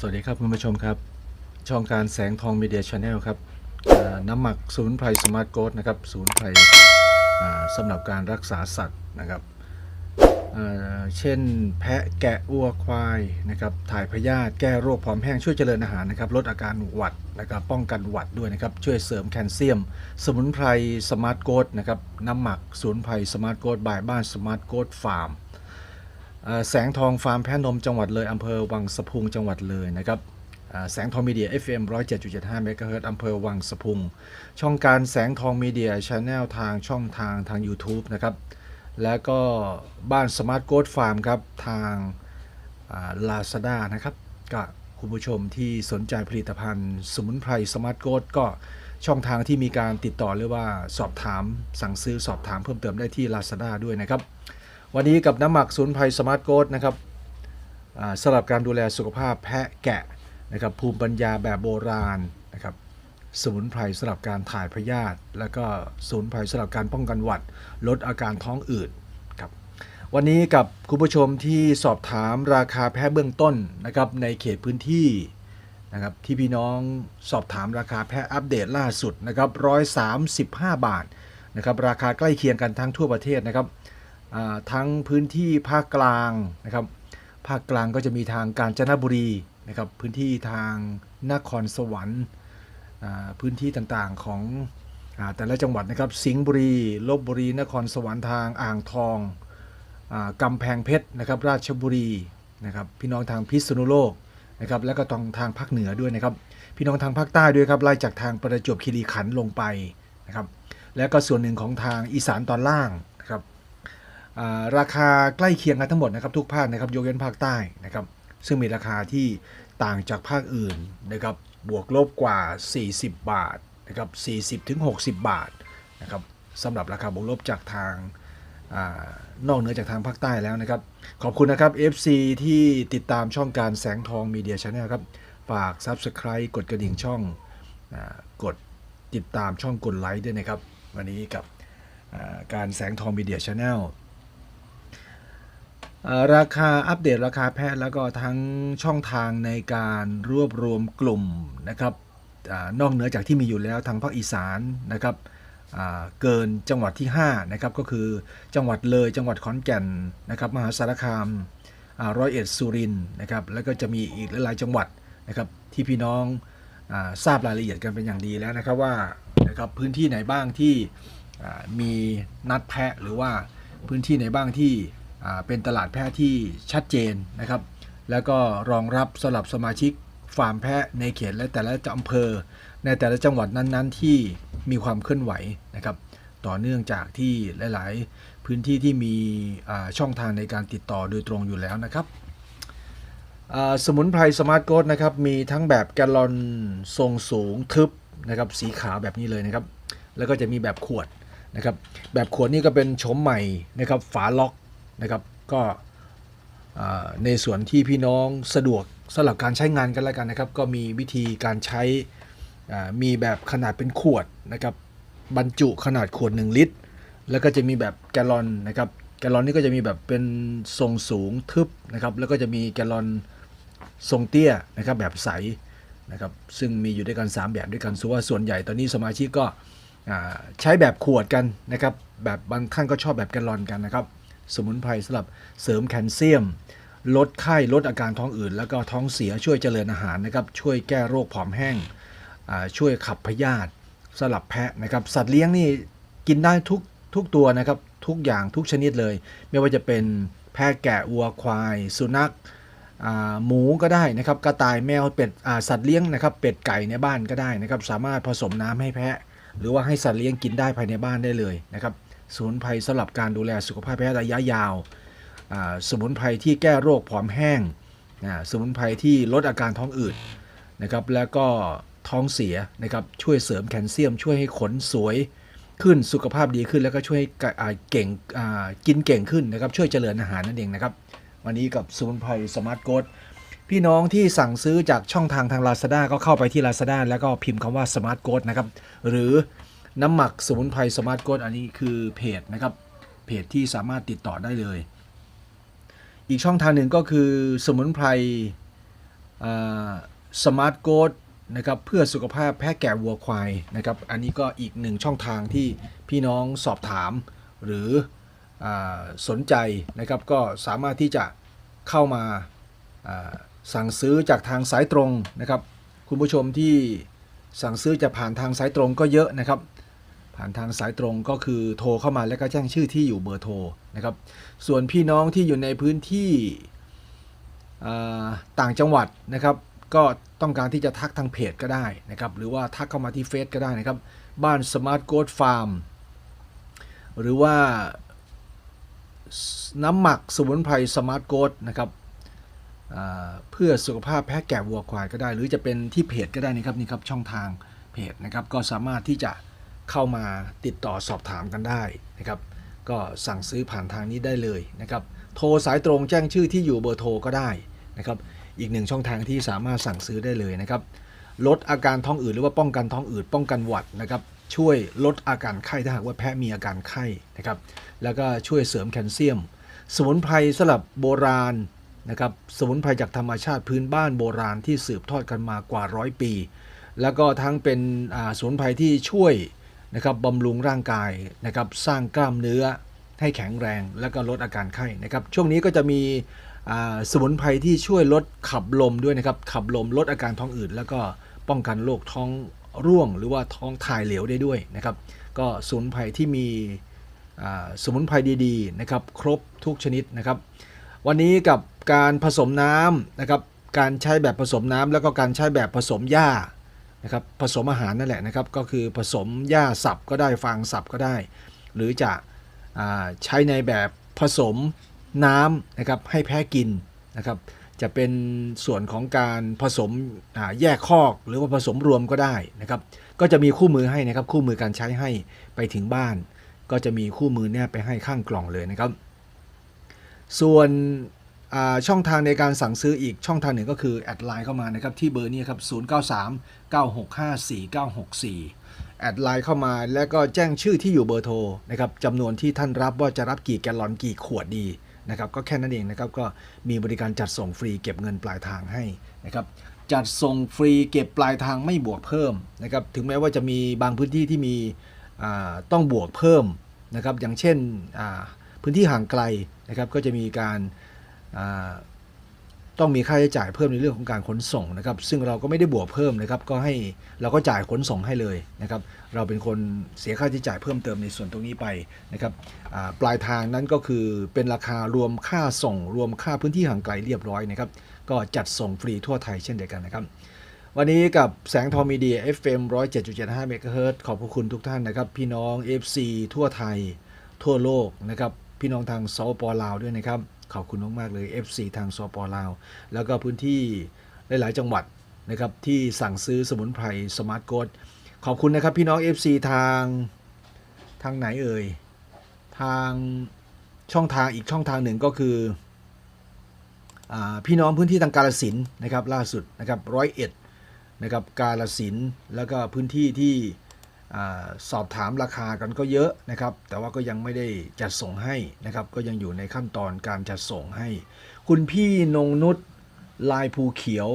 สวัสดีครับคุณผู้ชมครับ ช่องการแสงทองมีเดียชาแนลครับน้ำหมักสมุนไพรสมาร์ทโกดนะครับสมุนไพรสำหรับการรักษาสัตว์นะครับเช่นแพะแกะวัวควายนะครับถ่ายพยาธิแก้โรคผอมแห้งช่วยเจริญอาหารนะครับลดอาการหวัดนะครับป้องกันหวัดด้วยนะครับช่วยเสริมแคลเซียม สมุนไพรสมาร์ทโกดนะครับน้ำหมักสมุนไพรสมาร์ทโกดบายบ้านสมาร์ทโกดฟาร์ม แสงทองฟาร์มแพนมจังหวัดเลยอำเภอวังสะพุงจังหวัดเลยนะครับแสงทองมีเดีย FM 107.75เมกะเฮิรตอำเภอวังสะพุง ช่องการแสงทองมีเดียช n แนลทางช่องทางทาง YouTube นะครับ แล้วก็บ้านสมาร์ทโกดฟาร์มครับ ทางลาซาด้านะครับก็คุณผู้ชมที่สนใจผลิตภัณฑ์สมุนไพรสมาร์ทโกดก็ช่องทางที่มีการติดต่อหรือว่าสอบถามสั่งซื้อสอบถามเพิ่มเติมได้ที่ Lazada ด้วยนะครับ วันนี้กับน้ำหมักศูนย์ภัยสมาร์ทโกดนะครับสำหรับการดูแลสุขภาพแพะแกะนะครับภูมิปัญญาแบบโบราณนะครับสมุนไพรสำหรับการถ่ายพยาธิแล้วก็สมุนไพรสำหรับการป้องกันหวัด ลดอาการท้องอืดครับวันนี้กับคุณผู้ชมที่สอบถามราคาแพะเบื้องต้นนะครับในเขตพื้นที่นะครับที่พี่น้องสอบถามราคาแพะอัปเดตล่าสุดนะครับ135 บาทนะครับราคาใกล้เคียงกันทั้งทั่วประเทศนะครับ ทั้งพื้นที่ภาคกลางนะครับ ภาคกลางก็จะมีทางกาญจนบุรีนะครับ พื้นที่ทางนครสวรรค์พื้นที่ต่างๆของอแต่ละจังหวัดนะครับ สิงห์บุรีลบบุรี นครสวรรค์ทางอ่างทองอกำแพงเพชรนะครับ ราชบุรีนะครับ พี่น้องทางพิษณุโลกนะครับ แล้วก็ตองทางภาคเหนือด้วยนะครับ พี่น้องทางภาคใต้ด้วยครับ ไล่จากทางประจวบคีรีขันธ์ลงไปนะครับ แล้วก็ส่วนหนึ่งของทางอีสานตอนล่างนะครับ ราคาใกล้เคียงกันทั้งหมดนะครับทุกภาคนะครับยกเว้นภาคใต้นะครับ ซึ่งมีราคาที่ต่างจากภาคอื่นนะครับบวกลบกว่า 40 บาทนะครับ40ถึง60 บาทนะครับสำหรับราคาบวกลบจากทางอานอกเหนือจากทางภาคใต้แล้วนะครับ ขอบคุณนะครับ FC ที่ติดตามช่องการแสงทองมีเดียชาแนลครับ ฝาก Subscribe กดกระดิ่งช่องอกดติดตามช่องกดไลค์ด้วยนะครับ วันนี้กับาการแสงทองมีเดียชาแนล ราคาอัปเดตราคาแพะแล้วก็ทั้งช่องทางในการรวบรวมกลุ่มนะครับอนอกเหนือจากที่มีอยู่แล้วทางภาคอีสานนะครับเกินจังหวัดที่5นะครับก็คือจังหวัดเลยจังหวัดขอนแก่นนะครับมหาสารคามร้อยเอ็ดสุรินทร์นะครับแล้วก็จะมีอีกหลายจังหวัดนะครับที่พี่น้องอทราบรายละเอียดกันเป็นอย่างดีแล้วนะครับว่านะครับพื้นที่ไหนบ้างที่มีนัดแพะหรือว่าพื้นที่ไหนบ้างที่ เป็นตลาดแพะที่ชัดเจนนะครับ แล้วก็รองรับสำหรับสมาชิกฟาร์มแพะในเขตและแต่ละอำเภอ ในแต่ละจังหวัดนั้นๆ ที่มีความเคลื่อนไหวนะครับ ต่อเนื่องจากที่หลายๆ พื้นที่ที่มีช่องทางในการติดต่อโดยตรงอยู่แล้วนะครับสมุนไพรสมาร์ทโกดนะครับมีทั้งแบบแกลลอนทรงสูงทึบนะครับสีขาวแบบนี้เลยนะครับ แล้วก็จะมีแบบขวดนะครับแบบขวดนี่ก็เป็นโฉมใหม่นะครับฝาล็อก นะครับ ก็ในส่วนที่พี่น้องสะดวกสำหรับการใช้งานกันแล้วกันนะครับ ก็มีวิธีการใช้มีแบบขนาดเป็นขวดนะครับ บรรจุขนาดขวด 1 ลิตร แล้วก็จะมีแบบแกลลอนนะครับแกลลอนนี่ก็จะมีแบบเป็นทรงสูงทึบนะครับ แล้วก็จะมีแกลลอนทรงเตี้ยนะครับแบบใสนะครับ ซึ่งมีอยู่ด้วยกัน 3 แบบด้วยกันส่วนว่าส่วนใหญ่ตอนนี้สมาชิกก็ใช้แบบขวดกันนะครับ แบบบางท่านก็ชอบแบบแกลลอนกันนะครับ สมุนไพรสำหรับเสริมแคลเซียม ลดไข้ลดอาการท้องอืดแล้วก็ท้องเสียช่วยเจริญอาหารนะครับ ช่วยแก้โรคผอมแห้งช่วยขับพยาธิสำหรับแพะนะครับ สัตว์เลี้ยงนี่กินได้ทุกทุกตัวนะครับ ทุกอย่างทุกชนิดเลย ไม่ว่าจะเป็นแพะแกะวัวควาย สุนัขหมูก็ได้นะครับกระต่ายแมวเป็ดสัตว์เลี้ยงนะครับ เป็ดไก่ในบ้านก็ได้นะครับ สามารถผสมน้ำให้แพะ หรือว่าให้สัตว์เลี้ยงกินได้ภายในบ้านได้เลยนะครับ สมุนไพรสำหรับการดูแลสุขภาพแพะระยะยาว สมุนไพรที่แก้โรคผอมแห้ง สมุนไพรที่ลดอาการท้องอืดนะครับ แล้วก็ท้องเสียนะครับ ช่วยเสริมแคลเซียม ช่วยให้ขนสวยขึ้น สุขภาพดีขึ้น แล้วก็ช่วยให้อ่าเก่งกินเก่งขึ้นนะครับ ช่วยเจริญอาหารนั่นเองนะครับ วันนี้กับสมุนไพรสมาร์ทโกดพี่น้องที่สั่งซื้อจากช่องทางทาง Lazada ก็เข้าไปที่ Lazada แล้วก็พิมพ์คำว่า Smart Code นะครับ หรือ น้ำหมักสมุนไพรสมาร์ทโกดอันนี้คือเพจนะครับเพจที่สามารถติดต่อได้เลย อีกช่องทางหนึ่งก็คือสมุนไพรสมาร์ทโกดนะครับเพื่อสุขภาพแพะแกะวัวควายนะครับอันนี้ก็อีกหนึ่งช่องทางที่พี่น้องสอบถาม หรืออสนใจนะครับก็สามารถที่จะเข้ามาสั่งซื้อจากทางสายตรงนะครับ คุณผู้ชมที่สั่งซื้อจะผ่านทางสายตรงก็เยอะนะครับ ผ่านทางสายตรงก็คือโทรเข้ามาแล้วก็แจ้งชื่อที่อยู่เบอร์โทรนะครับ ส่วนพี่น้องที่อยู่ในพื้นที่ต่างจังหวัดนะครับ ก็ต้องการที่จะทักทางเพจก็ได้นะครับ หรือว่าทักเข้ามาที่เฟซก็ได้นะครับ บ้าน Smart Goat Farm หรือว่าน้ำหมักสมุนไพร Smart Goat นะครับเพื่อสุขภาพแพะแกะวัวควายก็ได้ หรือจะเป็นที่เพจก็ได้นะครับนี่ครับช่องทางเพจนะครับก็สามารถที่จะ เข้ามาติดต่อสอบถามกันได้นะครับ ก็สั่งซื้อผ่านทางนี้ได้เลยนะครับ โทรสายตรงแจ้งชื่อที่อยู่เบอร์โทรก็ได้นะครับ อีกหนึ่งช่องทางที่สามารถสั่งซื้อได้เลยนะครับ ลดอาการท้องอืดหรือว่าป้องกันท้องอืดป้องกันหวัดนะครับ ช่วยลดอาการไข้ถ้าหากว่าแพะมีอาการไข้นะครับ แล้วก็ช่วยเสริมแคลเซียม สมุนไพรสลับโบราณนะครับ สมุนไพรจากธรรมชาติพื้นบ้านโบราณที่สืบทอดกันมากว่าร้อยปี แล้วก็ทั้งเป็นสมุนไพรที่ช่วย นะครับบำรุงร่างกายนะครับสร้างกล้ามเนื้อให้แข็งแรง แล้วก็ลดอาการไข้นะครับ ช่วงนี้ก็จะมีสมุนไพรที่ช่วยลดขับลมด้วยนะครับ ขับลมลดอาการท้องอืดแล้วก็ป้องกันโรคท้องร่วง หรือว่าท้องถ่ายเหลวได้ด้วยนะครับ ก็สมุนไพรที่มีสมุนไพรดีๆนะครับ ครบทุกชนิดนะครับ วันนี้กับการผสมน้ำนะครับการใช้แบบผสมน้ำแล้วก็การใช้แบบผสมหญ้า นะครับผสมอาหารนั่นแหละนะครับก็คือผสมหญ้าสับก็ได้ฟางสับก็ได้ หรือจะอใช้ในแบบผสมน้ำนะครับให้แพะกินนะครับจะเป็นส่วนของการผสมแยกคอกหรือว่าผสมรวมก็ได้นะครับก็จะมีคู่มือให้นะครับคู่มือการใช้ให้ไปถึงบ้าน ก็จะมีคู่มือเนี่ยไปให้ข้างกล่องเลยนะครับ ส่วน ช่องทางในการสั่งซื้ออีกช่องทางหนึ่งก็คือ แอดไลน์เข้ามานะครับ ที่เบอร์นี้ครับ 093 965 4964 แอดไลน์เข้ามาแล้วก็แจ้งชื่อที่อยู่เบอร์โทรนะครับจำนวนที่ท่านรับว่าจะรับกี่แกลลอนกี่ขวดดีนะครับก็แค่นั้นเองนะครับก็มีบริการจัดส่งฟรีเก็บเงินปลายทางให้นะครับจัดส่งฟรีเก็บปลายทางไม่บวกเพิ่มนะครับถึงแม้ว่าจะมีบางพื้นที่ที่มีต้องบวกเพิ่มนะครับอย่างเช่นพื้นที่ห่างไกลนะครับก็จะมีการ ต้องมีค่าใช้จ่ายเพิ่มในเรื่องของการขนส่งนะครับ ซึ่งเราก็ไม่ได้บวกเพิ่มนะครับ ก็ให้เราก็จ่ายขนส่งให้เลยนะครับ เราเป็นคนเสียค่าใช้จ่ายเพิ่มเติมในส่วนตรงนี้ไปนะครับปลายทางนั้นก็คือเป็นราคารวมค่าส่ง รวมค่าพื้นที่ห่างไกลเรียบร้อยนะครับ ก็จัดส่งฟรีทั่วไทยเช่นเดียวกันนะครับ วันนี้กับแสงทองมีเดีย FM 107.75เมกะเฮิรตซ์ขอบพระคุณทุกท่านนะครับ พี่น้อง FC ทั่วไทย ทั่วโลกนะครับ พี่น้องทางสปปลาวด้วยนะครับ ขอบคุณมาก ๆ เลย FC ทางสปลาว แล้วก็พื้นที่หลาย ๆ จังหวัดนะครับที่สั่งซื้อสมุนไพรสมาร์ทโกดขอบคุณนะครับพี่น้อง FC ทางทางไหนเอ่ย ทางช่องทางอีกช่องทางหนึ่งก็คืออพี่น้องพื้นที่ทางกาลสินนะครับล่าสุดนะครับร้อยเอ็ดนะครับกาลสินแล้วก็พื้นที่ที่ สอบถามราคากันก็เยอะนะครับ แต่ว่าก็ยังไม่ได้จัดส่งให้นะครับ ก็ยังอยู่ในขั้นตอนการจัดส่งให้ คุณพี่นงนุชลายภูเขียว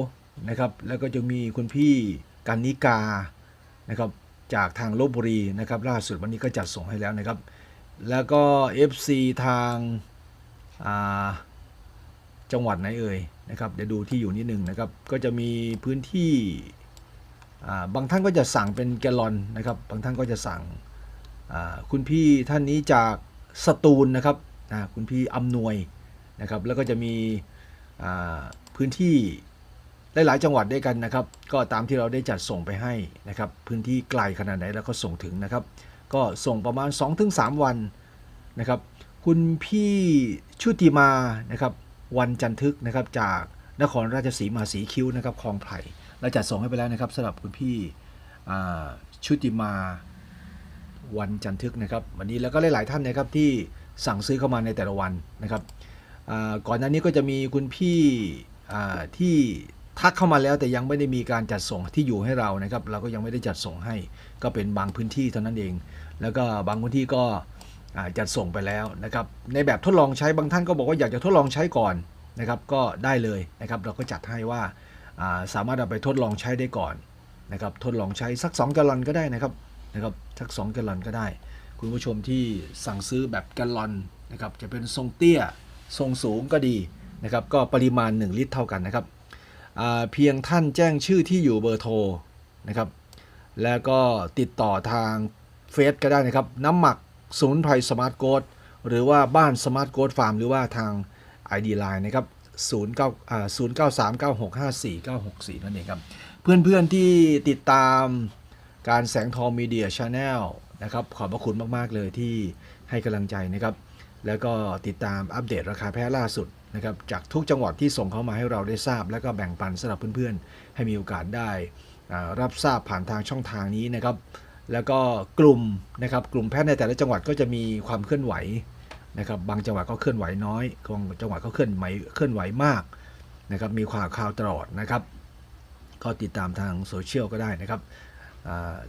นะครับ แล้วก็จะมีคุณพี่กันนิกานะครับจากทางลบบุรีนะครับ ล่าสุดวันนี้ก็จัดส่งให้แล้วนะครับ แล้วก็ FC ทางาจังหวัดไหนเอ่ยนะครับเดี๋ยวดูที่อยู่นิดหนึ่งนะครับ ก็จะมีพื้นที่ บางท่านก็จะสั่งเป็นแกลลอนนะครับ บางท่านก็จะสั่งคุณพี่ท่านนี้จากสตูลนะครับคุณพี่อำนวยนะครับ แล้วก็จะมีพื้นที่หลายๆจังหวัดด้วยกันนะครับ ก็ตามที่เราได้จัดส่งไปให้นะครับ พื้นที่ไกลขนาดไหนแล้วก็ส่งถึงนะครับ ก็ส่งประมาณ 2-3 วันนะครับ คุณพี่ชุติมานะครับ วันจันทึกนะครับจากนครราชสีมาสีคิ้วนะครับคลองไผ่ เราจัดส่งให้ไปแล้วนะครับสำหรับคุณพี่ชุติมาวันจันทึกนะครับ วันนี้แล้วก็หลาย ๆ ท่านนะครับที่สั่งซื้อเข้ามาในแต่ละวันนะครับก่อนหน้านี้ก็จะมีคุณพี่ที่ทักเข้ามาแล้วแต่ยังไม่ได้มีการจัดส่งที่อยู่ให้เรานะครับ เราก็ยังไม่ได้จัดส่งให้ ก็เป็นบางพื้นที่เท่านั้นเอง แล้วก็บางพื้นที่ก็จัดส่งไปแล้วนะครับ ในแบบทดลองใช้บางท่านก็บอกว่าอยากจะทดลองใช้ก่อนนะครับ ก็ได้เลยนะครับ เราก็จัดให้ว่า สามารถเอาไปทดลองใช้ได้ก่อนนะครับทดลองใช้สัก 2 แกลลอนก็ได้นะครับนะครับสัก 2 แกลลอนก็ได้ คุณผู้ชมที่สั่งซื้อแบบแกลลอนนะครับจะเป็นทรงเตี้ยทรงสูงก็ดีนะครับก็ปริมาณ 1 ลิตรเท่ากันนะครับเพียงท่านแจ้งชื่อที่อยู่เบอร์โทรนะครับแล้วก็ติดต่อทางเฟซก็ได้นะครับน้ำหมักศูนย์ไพรสมาร์ทโกดหรือว่าบ้านสมาร์ทโกดฟาร์มหรือว่าทาง ID Line นะครับ 0 9 0 9 3 9 6 5 4 9 6 4 นั่นเองครับ เพื่อนๆที่ติดตามการแสงทองมีเดียชาแนลนะครับขอบพระคุณมากๆเลยที่ให้กำลังใจนะครับ แล้วก็ติดตามอัปเดตราคาแพ้ล่าสุดนะครับจากทุกจังหวัดที่ส่งเข้ามาให้เราได้ทราบ แล้วก็แบ่งปันสำหรับเพื่อนๆ ให้มีโอกาสได้รับทราบผ่านทางช่องทางนี้นะครับ แล้วก็กลุ่มนะครับกลุ่มแพทย์ในแต่ละจังหวัดก็จะมีความเคลื่อนไหว นะครับบางจังหวัดก็เคลื่อนไหวน้อยบางจังหวัดก็เคลื่อนไหวเคลื่อนไหวมากนะครับมีข่าวข่าวตลอดนะครับ ก็ติดตามทางโซเชียลก็ได้นะครับ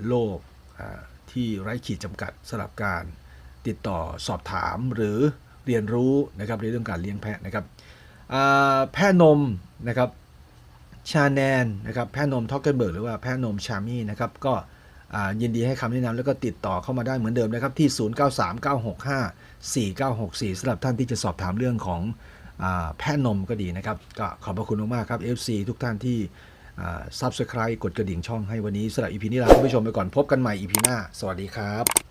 โลกที่ไร้ขีดจำกัดสำหรับการติดต่อสอบถามหรือเรียนรู้นะครับในเรื่องการเลี้ยงแพะนะครับแพะนมนะครับชาแนนนะครับแพะนมทอกเกนเบิร์กหรือว่าแพะนมชามี่นะครับก็ ยินดีให้คำแนะนำแล้วก็ติดต่อเข้ามาได้เหมือนเดิมนะครับที่ 0939654964สำหรับท่านที่จะสอบถามเรื่องของอแพะนมก็ดีนะครับ ก็ขอบพระคุณมากๆครับ FC ทุกท่านที่ซับสไคร b e กดกระดิ่งช่องให้วันนี้สำหรับ EP นี้ลาคุณผู้ชมไปก่อนพบกันใหม่ EP หน้า สวัสดีครับ